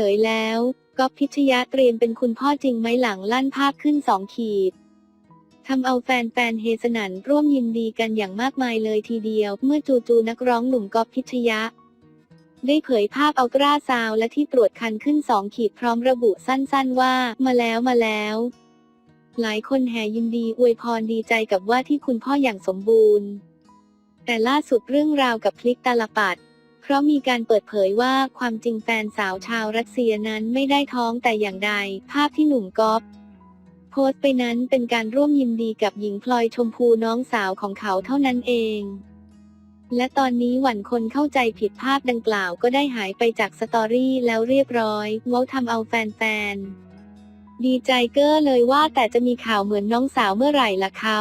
ลยแล้วก๊อฟพิชยะเตรียมเป็นคุณพ่อจริงไหมหลังลั่นภาพขึ้นสองขีดทำเอาแฟนๆเฮสนันร่วมยินดีกันอย่างมากมายเลยทีเดียว เมื่อจู่ๆนักร้องหนุ่มก๊อฟพิชยะ ได้เผยภาพอัลตราซาวและที่ตรวจคันขึ้นสองขีดพร้อมระบุสั้นๆว่า มาแล้วมาแล้ว หลายคนแห่ยินดีอวยพรดีใจกับว่าที่คุณพ่ออย่างสมบูรณ์ แต่ล่าสุดเรื่องราวกับพลิกตาลปัด เพราะมีการเปิดเผยว่าความจริงแฟนสาวชาวรัสเซียนั้นไม่ได้ท้องแต่อย่างใด ภาพที่หนุ่มก๊อฟโพสต์ไปนั้นเป็นการร่วมยินดีกับหญิงพลอยชมพูน้องสาวของเขาเท่านั้นเอง และตอนนี้หวั่นคนเข้าใจผิดภาพดังกล่าวก็ได้หายไปจากสตอรี่แล้วเรียบร้อยเว้าทำเอาแฟนๆดีใจเก้อเลยว่าแต่จะมีข่าวเหมือนน้องสาวเมื่อไหร่ล่ะเขา